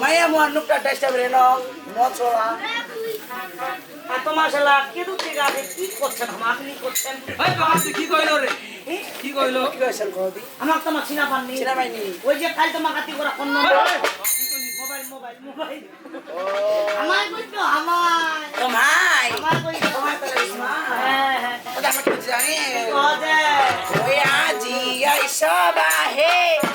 মায়া mower নুকটা টেস্টা বেরে তোমার শালা কে দুটি গাছে কি করছেন আমার কি করছেন ভাই কি কইল রে কি কইল কি কইছেন কবি আমার তোমার চিনা পাননি চিনা পাইনি ওই যে কাল তোমার কাতি করা কোন নম্বর আমার Pode! Foi a dia e só barreira.